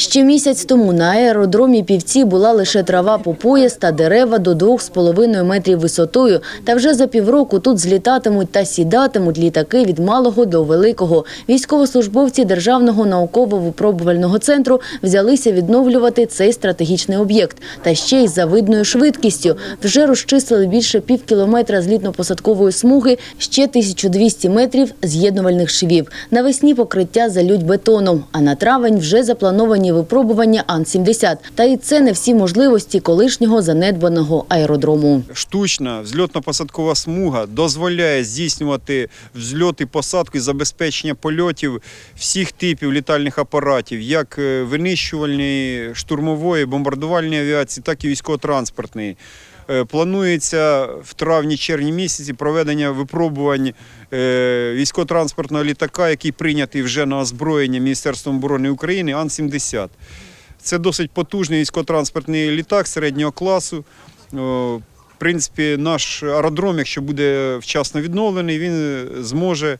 Ще місяць тому на аеродромі півці була лише трава по пояс та дерева до 2,5 метрів висотою. Та вже за півроку тут злітатимуть та сідатимуть літаки від малого до великого. Військовослужбовці Державного науково-випробувального центру взялися відновлювати цей стратегічний об'єкт. Та ще й з завидною швидкістю. Вже розчистили більше пів кілометра злітно-посадкової смуги, ще 1200 метрів з'єднувальних швів. Навесні покриття залють бетоном, а на травень вже заплановані випробування Ан-70. Та і це не всі можливості колишнього занедбаного аеродрому. Штучна взльотно-посадкова смуга дозволяє здійснювати взльот і посадку і забезпечення польотів всіх типів літальних апаратів, як винищувальні, винищувальної, штурмової, бомбардувальної авіації, так і військово-транспортної. Е, Планується в травні-червні місяці проведення випробувань е, військово-транспортного літака, який прийнятий вже на озброєння Міністерством оборони України Ан-70. Це досить потужний військово-транспортний літак середнього класу. В принципі, наш аеродром, якщо буде вчасно відновлений, він зможе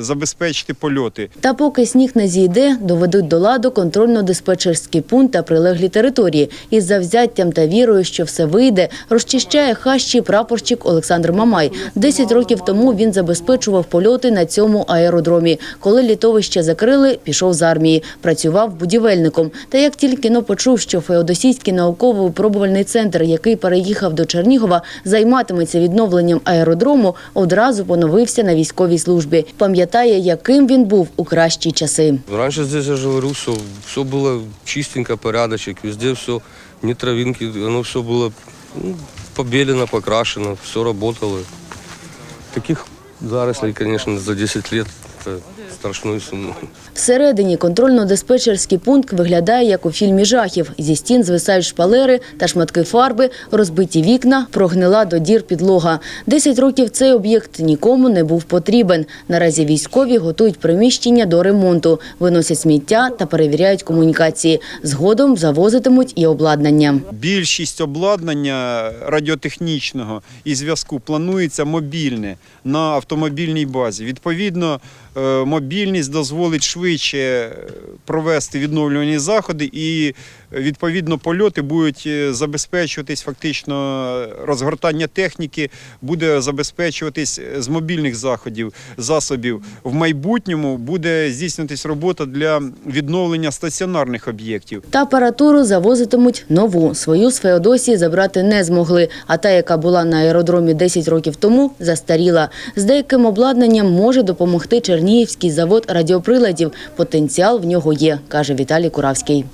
забезпечити польоти. Та поки сніг не зійде, доведуть до ладу контрольно-диспетчерський пункт та прилеглі території. Із завзяттям та вірою, що все вийде, розчищає хащі прапорщик Олександр Мамай. Десять років тому він забезпечував польоти на цьому аеродромі. Коли літовище закрили, пішов з армії, працював будівельником. Та як тільки но почув, що Феодосійський науково-випробувальний центр, який переїхав до Чернігова, займатиметься відновленням аеродрому, одразу поновився на військовій службі. Пам'ятає, яким він був у кращі часи. Раніше здесь, я жив русо, все, було чистенько, порядочок, везде все, не травинки, воно все було ну, побелено, покрашено, все працювало. Таких зарослей, звісно, за 10 лет это страшно сумно. Всередині контрольно-диспетчерський пункт виглядає як у фільмі жахів. Зі стін звисають шпалери та шматки фарби, розбиті вікна, прогнила до дір підлога. Десять років цей об'єкт нікому не був потрібен. Наразі військові готують приміщення до ремонту, виносять сміття та перевіряють комунікації. Згодом завозитимуть і обладнання. Більшість обладнання радіотехнічного і зв'язку планується мобільне на автомобільній базі. Відповідно, мобільність дозволить швидше е, провести відновлювані заходи і е, відповідно польоти будуть е, забезпечуватись фактично розгортання техніки буде забезпечуватись з мобільних заходів, засобів. В майбутньому буде здійснюватись робота для відновлення стаціонарних об'єктів. Та апаратуру завозитимуть нову. Свою з Феодосії забрати не змогли. А та, яка була на аеродромі 10 років тому, застаріла. З деяким обладнанням може допомогти Чернігівський завод радіоприладів. Потенціал в нього є, каже Віталій Куравський.